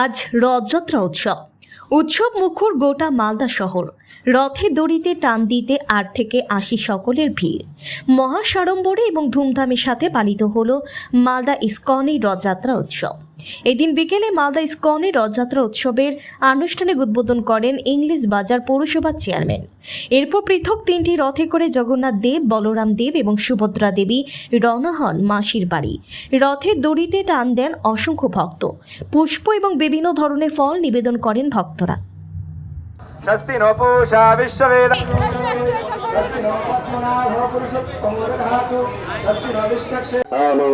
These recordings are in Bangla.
আজ রথযাত্রা উৎসব। উৎসব মুখর গোটা মালদা শহর। রথে দড়িতে টান দিতে আট থেকে আশি সকলের ভিড়। মহাসাড়ম্বরে এবং ধুমধামের সাথে পালিত হল মালদা ইস্কনের রথযাত্রা উৎসব। এদিন বিকেলে মালদা ইস্কনের রথযাত্রা উৎসবের আনুষ্ঠানিক উদ্বোধন করেন ইংলিশ বাজার পৌরসভার চেয়ারম্যান। এরপর পৃথক তিনটি রথে করে জগন্নাথ দেব, বলরাম দেব এবং সুভদ্রা দেবী রওনা হন মাসির বাড়ি। রথের দড়িতে টান দেন অসংখ্য ভক্ত। পুষ্প এবং বিভিন্ন ধরনের ফল নিবেদন করেন ভক্তরা। স্বস্তি নো পূষা বিশ্ববেদ Hello.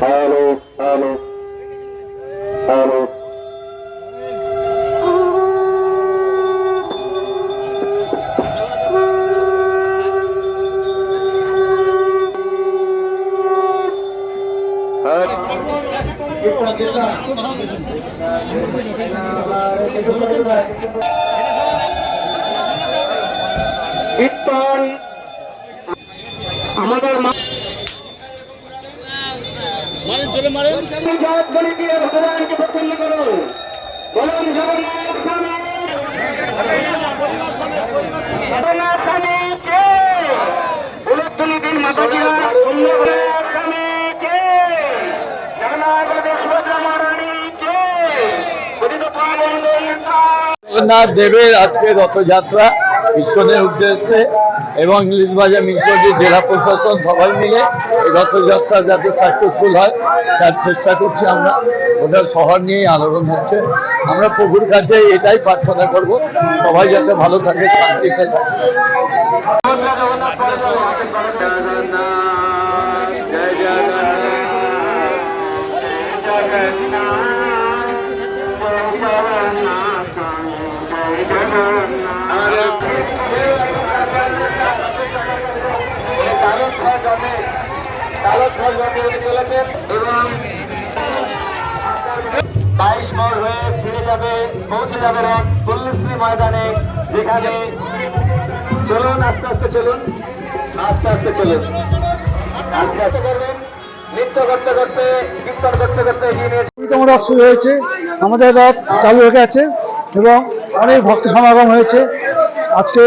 Hello. Hello. Hello. কীর্তন আমাদের মারেন প্রসন্ন জগন্নাথ দেবের আজকে রথযাত্রা ইস্কনের উদ্দেশ্যে এবং ইংলিশ বাজার মিলচন্ডি জেলা প্রশাসন সবাই মিলে এই রথযাত্রা যাতে সাকসেসফুল হয়, তার চেষ্টা করছি আমরা। ওটা শহর নিয়েই আলোড়ন হচ্ছে। আমরা প্রভুর কাছে এটাই প্রার্থনা করব, সবাই যাতে ভালো থাকে, শান্তিতে থাকে। জয় চলেছেন এবং বাইশ মোড় হয়ে ফিরে যাবে, পৌঁছে যাবে রথ ময়দানে, যেখানে চলুন, আস্তে আস্তে চলুন, আস্তে আস্তে চলুন। আস্তে আস্তে করবেন, নৃত্য করতে করতে করতে করতে শুরু হয়েছে, আমাদের রথ চালু হয়ে গেছে এবং অনেক ভক্ত সমাগম হয়েছে। আজকে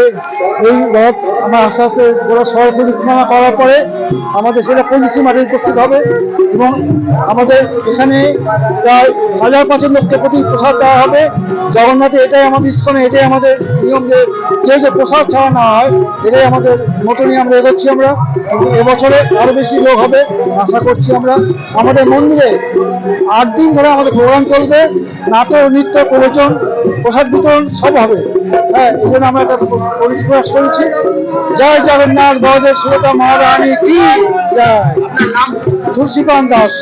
এই রথ আমরা আস্তে আস্তে গোড়া শহর পরিক্রমা করার পরে আমাদের সেটা পলিসি মাঠে উপস্থিত হবে এবং আমাদের এখানে প্রায় হাজার পাঁচের লোককে প্রতি প্রসাদ দেওয়া হবে। জগন্নাথে এটাই আমাদের ইস্কনে, এটাই আমাদের নিয়ম যে কেউ যে প্রসাদ ছাড়া না হয়, এটাই আমাদের মতো নিয়ে আমরা এগোচ্ছি আমরা। এবং এবছরে আরও বেশি লোক হবে, আশা করছি আমরা। আমাদের মন্দিরে আট দিন ধরে আমাদের প্রোগ্রাম চলবে নাটক নৃত্য প্রবচন প্রসাদ বিতরণ সব হবে। হ্যাঁ এই জন্য আমরা একটা পরিপ্রকাশ করেছি। জয় জগন্নাথ বড়দের সুলতা মহারানী কি জয়? তুলসীপান দাস।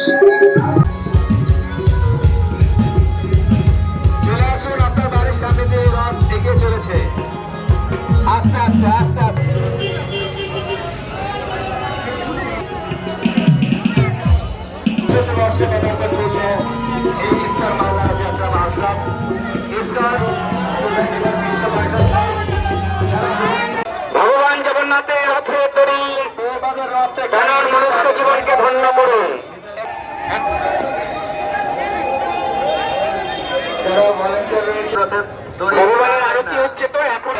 ধনার মনুষ্য জীবনকে ধন্য করুন। ভগবানের কি হচ্ছে তো এখন